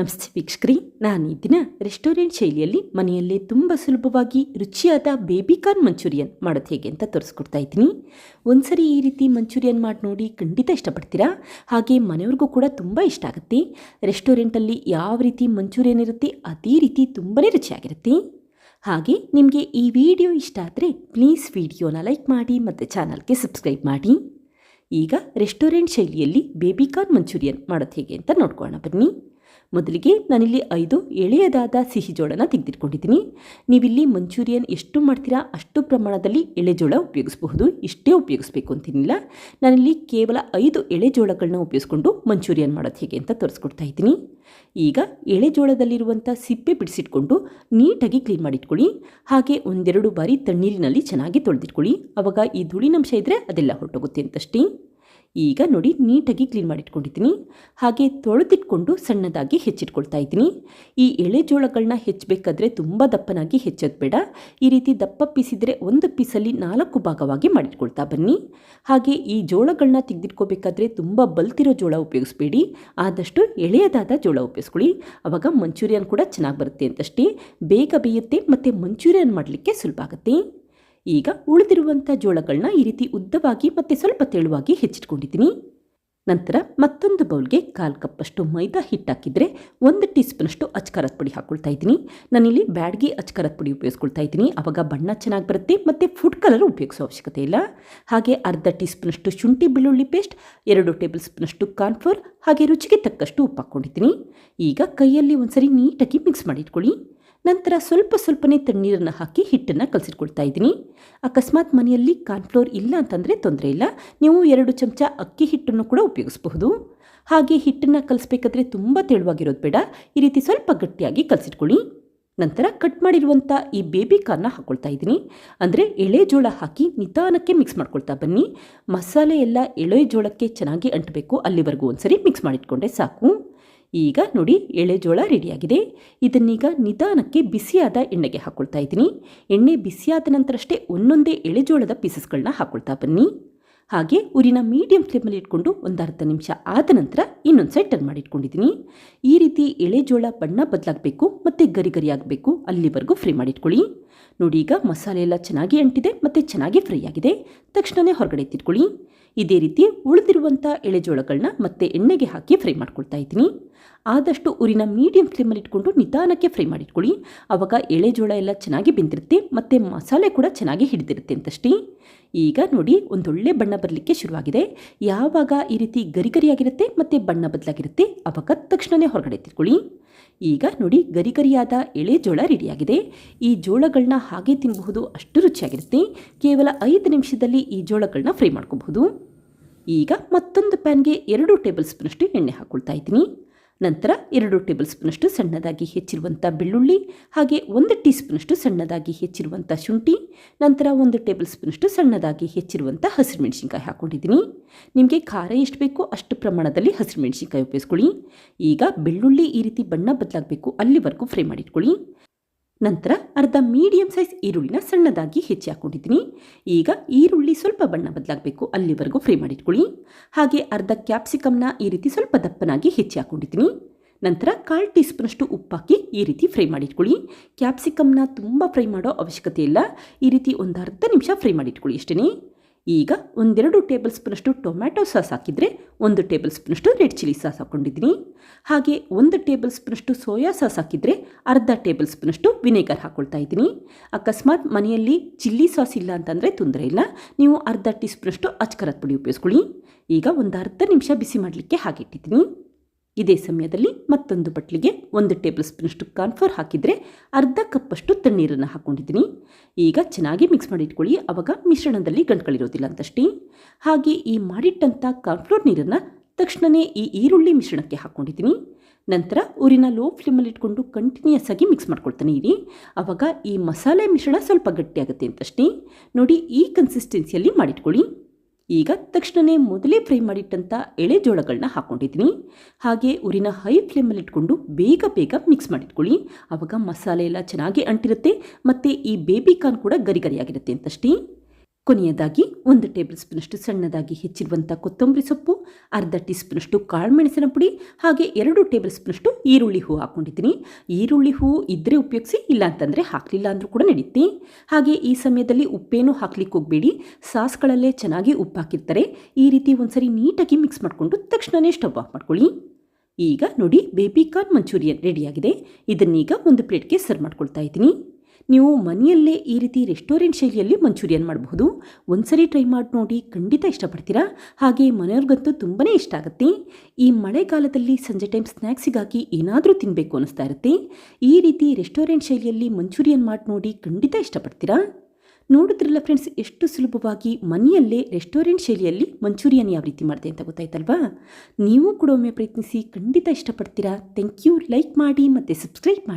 ನಮಸ್ತೆ ವೀಕ್ಷಕರಿ ನಾನು ಈ ದಿನ ರೆಸ್ಟೋರೆಂಟ್ ಶೈಲಿಯಲ್ಲಿ ಮನೆಯಲ್ಲೇ ತುಂಬ ಸುಲಭವಾಗಿ ರುಚಿಯಾದ ಬೇಬಿ ಕಾರ್ನ್ ಮಂಚೂರಿಯನ್ ಮಾಡೋದು ಹೇಗೆ ಅಂತ ತೋರಿಸ್ಕೊಡ್ತಾ ಇದ್ದೀನಿ. ಒಂದ್ಸರಿ ಈ ರೀತಿ ಮಂಚೂರಿಯನ್ ಮಾಡಿ ನೋಡಿ ಖಂಡಿತ ಇಷ್ಟಪಡ್ತೀರಾ? ಹಾಗೆ ಮನೆಯವ್ರಿಗೂ ಕೂಡ ತುಂಬ ಇಷ್ಟ ಆಗುತ್ತೆ. ರೆಸ್ಟೋರೆಂಟಲ್ಲಿ ಯಾವ ರೀತಿ ಮಂಚೂರಿಯನ್ ಇರುತ್ತೆ ಅದೇ ರೀತಿ ತುಂಬನೇ ರುಚಿಯಾಗಿರುತ್ತೆ. ಹಾಗೆ ನಿಮಗೆ ಈ ವಿಡಿಯೋ ಇಷ್ಟ ಆದರೆ ಪ್ಲೀಸ್ ವಿಡಿಯೋನ ಲೈಕ್ ಮಾಡಿ ಮತ್ತು ಚಾನಲ್ಗೆ ಸಬ್ಸ್ಕ್ರೈಬ್ ಮಾಡಿ. ಈಗ ರೆಸ್ಟೋರೆಂಟ್ ಶೈಲಿಯಲ್ಲಿ ಬೇಬಿ ಕಾರ್ನ್ ಮಂಚೂರಿಯನ್ ಮಾಡೋದು ಹೇಗೆ ಅಂತ ನೋಡ್ಕೊಳ್ಳೋಣ ಬನ್ನಿ. ಮೊದಲಿಗೆ ನಾನಿಲ್ಲಿ ಐದು ಎಳೆಯದಾದ ಸಿಹಿ ಜೋಳನ ತೆಗೆದಿಟ್ಕೊಂಡಿದ್ದೀನಿ. ನೀವಿಲ್ಲಿ ಮಂಚೂರಿಯನ್ ಎಷ್ಟು ಮಾಡ್ತೀರಾ ಅಷ್ಟು ಪ್ರಮಾಣದಲ್ಲಿ ಎಳೆಜೋಳ ಉಪಯೋಗಿಸಬಹುದು. ಇಷ್ಟೇ ಉಪಯೋಗಿಸ್ಬೇಕು ಅಂತೇನಿಲ್ಲ. ನಾನಿಲ್ಲಿ ಕೇವಲ ಐದು ಎಳೆಜೋಳಗಳನ್ನ ಉಪಯೋಗಿಸ್ಕೊಂಡು ಮಂಚೂರಿಯನ್ ಮಾಡೋದು ಹೇಗೆ ಅಂತ ತೋರಿಸ್ಕೊಡ್ತಾ ಇದ್ದೀನಿ. ಈಗ ಎಳೆಜೋಳದಲ್ಲಿರುವಂಥ ಸಿಪ್ಪೆ ಬಿಡಿಸಿಟ್ಕೊಂಡು ನೀಟಾಗಿ ಕ್ಲೀನ್ ಮಾಡಿಟ್ಕೊಳ್ಳಿ. ಹಾಗೆ ಒಂದೆರಡು ಬಾರಿ ತಣ್ಣೀರಿನಲ್ಲಿ ಚೆನ್ನಾಗಿ ತೊಳೆದಿಟ್ಕೊಳ್ಳಿ. ಆವಾಗ ಈ ಧೂಳಿನಂಶ ಇದ್ದರೆ ಅದೆಲ್ಲ ಹೊರಟೋಗುತ್ತೆ ಅಂತಷ್ಟೇ. ಈಗ ನೋಡಿ ನೀಟಾಗಿ ಕ್ಲೀನ್ ಮಾಡಿಟ್ಕೊಂಡಿದ್ದೀನಿ. ಹಾಗೆ ತೊಳೆದಿಟ್ಕೊಂಡು ಸಣ್ಣದಾಗಿ ಹೆಚ್ಚಿಟ್ಕೊಳ್ತಾ ಇದ್ದೀನಿ. ಈ ಎಳೆ ಜೋಳಗಳನ್ನ ಹೆಚ್ಚಬೇಕಾದ್ರೆ ತುಂಬ ದಪ್ಪನಾಗಿ ಹೆಚ್ಚೋದು ಬೇಡ. ಈ ರೀತಿ ದಪ್ಪ ಪೀಸಿದ್ರೆ ಒಂದು ಪೀಸಲ್ಲಿ ನಾಲ್ಕು ಭಾಗವಾಗಿ ಮಾಡಿಟ್ಕೊಳ್ತಾ ಬನ್ನಿ. ಹಾಗೆ ಈ ಜೋಳಗಳನ್ನ ತೆಗೆದಿಟ್ಕೋಬೇಕಾದ್ರೆ ತುಂಬ ಬಲ್ತಿರೋ ಜೋಳ ಉಪಯೋಗಿಸ್ಬೇಡಿ. ಆದಷ್ಟು ಎಳೆಯದಾದ ಜೋಳ ಉಪಯೋಗಿಸ್ಕೊಳ್ಳಿ. ಆವಾಗ ಮಂಚೂರಿಯನ್ ಕೂಡ ಚೆನ್ನಾಗಿ ಬರುತ್ತೆ ಅಂತಷ್ಟೇ. ಬೇಗ ಬೇಯುತ್ತೆ ಮತ್ತು ಮಂಚೂರಿಯನ್ ಮಾಡಲಿಕ್ಕೆ ಸುಲಭ ಆಗುತ್ತೆ. ಈಗ ಉಳಿದಿರುವಂಥ ಜೋಳಗಳನ್ನ ಈ ರೀತಿ ಉದ್ದವಾಗಿ ಮತ್ತು ಸ್ವಲ್ಪ ತೆಳುವಾಗಿ ಹೆಚ್ಚಿಟ್ಕೊಂಡಿದ್ದೀನಿ. ನಂತರ ಮತ್ತೊಂದು ಬೌಲ್ಗೆ ಕಾಲು ಕಪ್ಪಷ್ಟು ಮೈದಾ ಹಿಟ್ಟು ಹಾಕಿದರೆ ಒಂದು ಟೀ ಸ್ಪೂನಷ್ಟು ಅಚ್ಕಾರದ ಪುಡಿ ಹಾಕ್ಕೊಳ್ತಾ ಇದ್ದೀನಿ. ನಾನಿಲ್ಲಿ ಬ್ಯಾಡ್ಗಿ ಅಚ್ಕಾರದ ಪುಡಿ ಉಪಯೋಗಿಸ್ಕೊಳ್ತಾ ಇದ್ದೀನಿ. ಆವಾಗ ಬಣ್ಣ ಚೆನ್ನಾಗಿ ಬರುತ್ತೆ ಮತ್ತು ಫುಡ್ ಕಲರ್ ಉಪಯೋಗಿಸೋ ಅವಶ್ಯಕತೆ ಇಲ್ಲ. ಹಾಗೆ ಅರ್ಧ ಟೀ ಸ್ಪೂನಷ್ಟು ಶುಂಠಿ ಬೆಳ್ಳುಳ್ಳಿ ಪೇಸ್ಟ್ ಎರಡು ಟೇಬಲ್ ಸ್ಪೂನಷ್ಟು ಕಾರ್ನ್ಫ್ಲೋರ್ ಹಾಗೆ ರುಚಿಗೆ ತಕ್ಕಷ್ಟು ಉಪ್ಪು ಹಾಕ್ಕೊಂಡಿದ್ದೀನಿ ಈಗ ಕೈಯಲ್ಲಿ ಒಂದ್ಸರಿ ನೀಟಾಗಿ ಮಿಕ್ಸ್ ಮಾಡಿಟ್ಕೊಳ್ಳಿ ನಂತರ ಸ್ವಲ್ಪ ಸ್ವಲ್ಪನೇ ತಣ್ಣೀರನ್ನು ಹಾಕಿ ಹಿಟ್ಟನ್ನು ಕಲಸಿಟ್ಕೊಳ್ತಾ ಇದ್ದೀನಿ. ಅಕಸ್ಮಾತ್ ಮನೆಯಲ್ಲಿ ಕಾರ್ನ್ಫ್ಲೋರ್ ಇಲ್ಲ ಅಂತಂದರೆ ತೊಂದರೆ ಇಲ್ಲ. ನೀವು ಎರಡು ಚಮಚ ಅಕ್ಕಿ ಹಿಟ್ಟನ್ನು ಕೂಡ ಉಪಯೋಗಿಸಬಹುದು. ಹಾಗೆ ಹಿಟ್ಟನ್ನು ಕಲಿಸ್ಬೇಕಾದ್ರೆ ತುಂಬ ತೆಳುವಾಗಿರೋದು ಬೇಡ. ಈ ರೀತಿ ಸ್ವಲ್ಪ ಗಟ್ಟಿಯಾಗಿ ಕಲಸಿಟ್ಕೊಳ್ಳಿ. ನಂತರ ಕಟ್ ಮಾಡಿರುವಂಥ ಈ ಬೇಬಿ ಕಾರ್ನ ಹಾಕ್ಕೊಳ್ತಾ ಇದ್ದೀನಿ. ಅಂದರೆ ಎಳೆ ಜೋಳ ಹಾಕಿ ನಿಧಾನಕ್ಕೆ ಮಿಕ್ಸ್ ಮಾಡ್ಕೊಳ್ತಾ ಬನ್ನಿ. ಮಸಾಲೆ ಎಲ್ಲ ಎಳೆ ಜೋಳಕ್ಕೆ ಚೆನ್ನಾಗಿ ಅಂಟಬೇಕು. ಅಲ್ಲಿವರೆಗೂ ಒಂದ್ಸರಿ ಮಿಕ್ಸ್ ಮಾಡಿಟ್ಕೊಂಡೆ ಸಾಕು. ಈಗ ನೋಡಿ ಎಳೆಜೋಳ ರೆಡಿಯಾಗಿದೆ. ಇದನ್ನೀಗ ನಿಧಾನಕ್ಕೆ ಬಿಸಿಯಾದ ಎಣ್ಣೆಗೆ ಹಾಕ್ಕೊಳ್ತಾ ಇದ್ದೀನಿ. ಎಣ್ಣೆ ಬಿಸಿಯಾದ ನಂತರಷ್ಟೇ ಒಂದೊಂದೇ ಎಳೆಜೋಳದ ಪೀಸಸ್ಗಳನ್ನ ಹಾಕ್ಕೊಳ್ತಾ ಬನ್ನಿ. ಹಾಗೆ ಉರಿನ ಮೀಡಿಯಂ ಫ್ಲೇಮಲ್ಲಿ ಇಟ್ಕೊಂಡು ಒಂದು ಅರ್ಧ ನಿಮಿಷ ಆದ ನಂತರ ಇನ್ನೊಂದು ಸೈಡ್ ಟರ್ನ್ ಮಾಡಿಟ್ಕೊಂಡಿದ್ದೀನಿ ಈ ರೀತಿ ಎಳೆಜೋಳ ಬಣ್ಣ ಬದಲಾಗಬೇಕು ಮತ್ತು ಗರಿ ಗರಿ ಆಗಬೇಕು ಅಲ್ಲಿವರೆಗೂ ಫ್ರೈ ಮಾಡಿಟ್ಕೊಳ್ಳಿ ನೋಡಿ ಈಗ ಮಸಾಲೆ ಎಲ್ಲ ಚೆನ್ನಾಗಿ ಅಂಟಿದೆ ಮತ್ತು ಚೆನ್ನಾಗಿ ಫ್ರೈ ಆಗಿದೆ. ತಕ್ಷಣವೇ ಹೊರಗಡೆ ಎತ್ತಿಟ್ಕೊಳ್ಳಿ. ಇದೇ ರೀತಿ ಉಳಿದಿರುವಂಥ ಎಳೆಜೋಳಗಳನ್ನ ಮತ್ತೆ ಎಣ್ಣೆಗೆ ಹಾಕಿ ಫ್ರೈ ಮಾಡ್ಕೊಳ್ತಾ ಇದ್ದೀನಿ. ಆದಷ್ಟು ಉರಿನ ಮೀಡಿಯಂ ಫ್ಲೇಮಲ್ಲಿ ಇಟ್ಕೊಂಡು ನಿಧಾನಕ್ಕೆ ಫ್ರೈ ಮಾಡಿಟ್ಕೊಳ್ಳಿ. ಆವಾಗ ಎಳೆಜೋಳ ಎಲ್ಲ ಚೆನ್ನಾಗಿ ಬೆಂದಿರುತ್ತೆ, ಮತ್ತು ಮಸಾಲೆ ಕೂಡ ಚೆನ್ನಾಗಿ ಹಿಡಿದಿರುತ್ತೆ ಅಂತಷ್ಟೇ. ಈಗ ನೋಡಿ, ಒಂದೊಳ್ಳೆ ಬಣ್ಣ ಬರಲಿಕ್ಕೆ ಶುರುವಾಗಿದೆ. ಯಾವಾಗ ಈ ರೀತಿ ಗರಿಗರಿಯಾಗಿರುತ್ತೆ ಮತ್ತು ಬಣ್ಣ ಬದಲಾಗಿರುತ್ತೆ ಆವಾಗ ತಕ್ಷಣವೇ ಹೊರಗಡೆ ತಿಳ್ಕೊಳ್ಳಿ ಈಗ ನೋಡಿ, ಗರಿಗರಿಯಾದ ಎಳೆ ಜೋಳ ರೆಡಿಯಾಗಿದೆ. ಈ ಜೋಳಗಳನ್ನ ಹಾಗೆ ತಿನ್ನಬಹುದು ಅಷ್ಟು ರುಚಿಯಾಗಿರುತ್ತೆ. ಕೇವಲ ಐದು ನಿಮಿಷದಲ್ಲಿ ಈ ಜೋಳಗಳನ್ನ ಫ್ರೈ ಮಾಡ್ಕೋಬಹುದು. ಈಗ ಮತ್ತೊಂದು ಪ್ಯಾನ್ಗೆ ಎರಡು ಟೇಬಲ್ ಸ್ಪೂನಷ್ಟು ಎಣ್ಣೆ ಹಾಕ್ಕೊಳ್ತಾ ಇದ್ದೀನಿ. ನಂತರ ಎರಡು ಟೇಬಲ್ ಸ್ಪೂನಷ್ಟು ಸಣ್ಣದಾಗಿ ಹೆಚ್ಚಿರುವಂಥ ಬೆಳ್ಳುಳ್ಳಿ, ಹಾಗೆ ಒಂದು ಟೀ ಸ್ಪೂನಷ್ಟು ಸಣ್ಣದಾಗಿ ಹೆಚ್ಚಿರುವಂಥ ಶುಂಠಿ, ನಂತರ ಒಂದು ಟೇಬಲ್ ಸ್ಪೂನಷ್ಟು ಸಣ್ಣದಾಗಿ ಹೆಚ್ಚಿರುವಂಥ ಹಸಿರು ಮೆಣಸಿನ್ಕಾಯಿ ಹಾಕ್ಕೊಂಡಿದ್ದೀನಿ ನಿಮಗೆ ಖಾರ ಎಷ್ಟು ಬೇಕೋ ಅಷ್ಟು ಪ್ರಮಾಣದಲ್ಲಿ ಹಸಿರು ಮೆಣಸಿನ್ಕಾಯಿ ಉಪಯೋಗಿಸ್ಕೊಳ್ಳಿ. ಈಗ ಬೆಳ್ಳುಳ್ಳಿ ಈ ರೀತಿ ಬಣ್ಣ ಬದಲಾಗಬೇಕು, ಅಲ್ಲಿವರೆಗೂ ಫ್ರೈ ಮಾಡಿಟ್ಕೊಳ್ಳಿ. ನಂತರ ಅರ್ಧ ಮೀಡಿಯಂ ಸೈಜ್ ಈರುಳ್ಳಿನ ಸಣ್ಣದಾಗಿ ಹೆಚ್ಚಿ ಹಾಕ್ಕೊಂಡಿದ್ದೀನಿ. ಈಗ ಈರುಳ್ಳಿ ಸ್ವಲ್ಪ ಬಣ್ಣ ಬದಲಾಗಬೇಕು. ಅಲ್ಲಿವರೆಗೂ ಫ್ರೈ ಮಾಡಿಟ್ಕೊಳ್ಳಿ. ಹಾಗೆ ಅರ್ಧ ಕ್ಯಾಪ್ಸಿಕಮ್ನ ಈ ರೀತಿ ಸ್ವಲ್ಪ ದಪ್ಪನಾಗಿ ಹೆಚ್ಚಿ ಹಾಕ್ಕೊಂಡಿದ್ದೀನಿ. ನಂತರ ಕಾಲು ಟೀ ಸ್ಪೂನಷ್ಟು ಉಪ್ಪಾಕಿ ಈ ರೀತಿ ಫ್ರೈ ಮಾಡಿಟ್ಕೊಳ್ಳಿ. ಕ್ಯಾಪ್ಸಿಕಮ್ನ ತುಂಬ ಫ್ರೈ ಮಾಡೋ ಅವಶ್ಯಕತೆ ಇಲ್ಲ. ಈ ರೀತಿ ಒಂದು ಅರ್ಧ ನಿಮಿಷ ಫ್ರೈ ಮಾಡಿಟ್ಕೊಳ್ಳಿ ಅಷ್ಟೇ ಈಗ ಒಂದೆರಡು ಟೇಬಲ್ ಸ್ಪೂನಷ್ಟು ಟೊಮ್ಯಾಟೊ ಸಾಸ್ ಹಾಕಿದರೆ ಒಂದು ಟೇಬಲ್ ಸ್ಪೂನಷ್ಟು ರೆಡ್ ಚಿಲ್ಲಿ ಸಾಸ್ ಹಾಕ್ಕೊಂಡಿದ್ದೀನಿ. ಹಾಗೆ ಒಂದು ಟೇಬಲ್ ಸ್ಪೂನಷ್ಟು ಸೋಯಾ ಸಾಸ್ ಹಾಕಿದರೆ ಅರ್ಧ ಟೇಬಲ್ ಸ್ಪೂನಷ್ಟು ವಿನೆಗರ್ ಹಾಕ್ಕೊಳ್ತಾ ಇದ್ದೀನಿ. ಅಕಸ್ಮಾತ್ ಮನೆಯಲ್ಲಿ ಚಿಲ್ಲಿ ಸಾಸ್ ಇಲ್ಲ ಅಂತಂದರೆ ತೊಂದರೆ ಇಲ್ಲ. ನೀವು ಅರ್ಧ ಟೀ ಸ್ಪೂನಷ್ಟು ಅಚ್ಕರದ ಪುಡಿ ಉಪಯೋಗಿಸ್ಕೊಳ್ಳಿ. ಈಗ ಒಂದು ಅರ್ಧ ನಿಮಿಷ ಬಿಸಿ ಮಾಡಲಿಕ್ಕೆ ಹಾಕಿಟ್ಟಿದ್ದೀನಿ ಇದೇ ಸಮಯದಲ್ಲಿ ಮತ್ತೊಂದು ಬಟ್ಲಿಗೆ ಒಂದು ಟೇಬಲ್ ಸ್ಪೂನಷ್ಟು ಕಾರ್ನ್ಫ್ಲೋರ್ ಹಾಕಿದರೆ ಅರ್ಧ ಕಪ್ಪಷ್ಟು ತಣ್ಣೀರನ್ನು ಹಾಕ್ಕೊಂಡಿದ್ದೀನಿ. ಈಗ ಚೆನ್ನಾಗಿ ಮಿಕ್ಸ್ ಮಾಡಿ ಇಟ್ಕೊಳ್ಳಿ. ಆವಾಗ ಮಿಶ್ರಣದಲ್ಲಿ ಗಂಟುಗಳಿರೋದಿಲ್ಲ ಅಂತಷ್ಟೇ. ಹಾಗೆ ಈ ಮಾಡಿಟ್ಟಂಥ ಕಾರ್ನ್ಫ್ಲೋರ್ ನೀರನ್ನು ತಕ್ಷಣವೇ ಈ ಈರುಳ್ಳಿ ಮಿಶ್ರಣಕ್ಕೆ ಹಾಕ್ಕೊಂಡಿದ್ದೀನಿ. ನಂತರ ಊರಿನ ಲೋ ಫ್ಲೇಮಲ್ಲಿ ಇಟ್ಕೊಂಡು ಕಂಟಿನ್ಯೂಸ್ ಆಗಿ ಮಿಕ್ಸ್ ಮಾಡ್ಕೊಳ್ತಾನೆ ಇರಿ. ಆವಾಗ ಈ ಮಸಾಲೆ ಮಿಶ್ರಣ ಸ್ವಲ್ಪ ಗಟ್ಟಿಯಾಗುತ್ತೆ ಅಂತಷ್ಟೇ. ನೋಡಿ ಈ ಕನ್ಸಿಸ್ಟೆನ್ಸಿಯಲ್ಲಿ ಮಾಡಿಟ್ಕೊಳ್ಳಿ. ಈಗ ತಕ್ಷಣನೇ ಮೊದಲೇ ಫ್ರೈ ಮಾಡಿಟ್ಟಂಥ ಎಳೆ ಜೋಳಗಳನ್ನ ಹಾಕ್ಕೊಂಡಿದ್ದೀನಿ ಹಾಗೆ ಊರಿನ ಹೈ ಫ್ಲೇಮಲ್ಲಿ ಇಟ್ಕೊಂಡು ಬೇಗ ಬೇಗ ಮಿಕ್ಸ್ ಮಾಡಿಟ್ಕೊಳ್ಳಿ. ಆವಾಗ ಮಸಾಲೆ ಎಲ್ಲ ಚೆನ್ನಾಗಿ ಅಂಟಿರುತ್ತೆ. ಮತ್ತು ಈ ಬೇಬಿ ಕಾರ್ನ್ ಕೂಡ ಗರಿಗರಿಯಾಗಿರುತ್ತೆ ಅಂತಷ್ಟೇ. ಕೊನೆಯದಾಗಿ ಒಂದು ಟೇಬಲ್ ಸ್ಪೂನಷ್ಟು ಸಣ್ಣದಾಗಿ ಹೆಚ್ಚಿರುವಂಥ ಕೊತ್ತಂಬರಿ ಸೊಪ್ಪು, ಅರ್ಧ ಟೀ ಸ್ಪೂನಷ್ಟು ಕಾಳುಮೆಣಸಿನ ಪುಡಿ, ಹಾಗೆ ಎರಡು ಟೇಬಲ್ ಸ್ಪೂನಷ್ಟು ಈರುಳ್ಳಿ ಹೂ ಹಾಕ್ಕೊಂಡಿದ್ದೀನಿ ಈರುಳ್ಳಿ ಹೂ ಇದ್ದರೆ ಉಪಯೋಗಿಸಿ ಇಲ್ಲ ಅಂತಂದರೆ ಹಾಕಲಿಲ್ಲ ಅಂದರೂ ಕೂಡ ನಡೆಯುತ್ತೆ ಹಾಗೆ ಈ ಸಮಯದಲ್ಲಿ ಉಪ್ಪೇನು ಹಾಕ್ಲಿಕ್ಕೆ ಹೋಗಬೇಡಿ. ಸಾಸ್ಗಳಲ್ಲೇ ಚೆನ್ನಾಗಿ ಉಪ್ಪು ಹಾಕಿರ್ತಾರೆ. ಈ ರೀತಿ ಒಂದ್ಸರಿ ನೀಟಾಗಿ ಮಿಕ್ಸ್ ಮಾಡಿಕೊಂಡು ತಕ್ಷಣವೇ ಸ್ಟವ್ ಆಫ್ ಮಾಡ್ಕೊಳ್ಳಿ. ಈಗ ನೋಡಿ ಬೇಬಿ ಕಾರ್ನ್ ಮಂಚೂರಿಯನ್ ರೆಡಿಯಾಗಿದೆ ಇದನ್ನೀಗ ಒಂದು ಪ್ಲೇಟ್ಗೆ ಸರ್ವ್ ಮಾಡ್ಕೊಳ್ತಾ ಇದ್ದೀನಿ. ನೀವು ಮನೆಯಲ್ಲೇ ಈ ರೀತಿ ರೆಸ್ಟೋರೆಂಟ್ ಶೈಲಿಯಲ್ಲಿ ಮಂಚೂರಿಯನ್ ಮಾಡಬಹುದು. ಒಂದ್ಸರಿ ಟ್ರೈ ಮಾಡಿ ನೋಡಿ ಖಂಡಿತ ಇಷ್ಟಪಡ್ತೀರಾ? ಹಾಗೆ ಮನೆಯವ್ರಿಗಂತೂ ತುಂಬಾ ಇಷ್ಟ ಆಗುತ್ತೆ. ಈ ಮಳೆಗಾಲದಲ್ಲಿ ಸಂಜೆ ಟೈಮ್ ಸ್ನ್ಯಾಕ್ಸಿಗಾಗಿ ಏನಾದರೂ ತಿನ್ನಬೇಕು ಅನ್ನಿಸ್ತಾ ಇರುತ್ತೆ. ಈ ರೀತಿ ರೆಸ್ಟೋರೆಂಟ್ ಶೈಲಿಯಲ್ಲಿ ಮಂಚೂರಿಯನ್ ಮಾಡಿ ನೋಡಿ ಖಂಡಿತ ಇಷ್ಟಪಡ್ತೀರಾ? ನೋಡಿದ್ರಲ್ಲ ಫ್ರೆಂಡ್ಸ್, ಎಷ್ಟು ಸುಲಭವಾಗಿ ಮನೆಯಲ್ಲೇ ರೆಸ್ಟೋರೆಂಟ್ ಶೈಲಿಯಲ್ಲಿ ಮಂಚೂರಿಯನ್ ಯಾವ ರೀತಿ ಮಾಡಿದೆ ಅಂತ ಗೊತ್ತಾಯ್ತಲ್ವಾ? ನೀವು ಕೂಡ ಒಮ್ಮೆ ಪ್ರಯತ್ನಿಸಿ ಖಂಡಿತ ಇಷ್ಟಪಡ್ತೀರಾ? Thank you. ಲೈಕ್ ಮಾಡಿ ಮತ್ತು ಸಬ್ಸ್ಕ್ರೈಬ್ ಮಾಡಿ.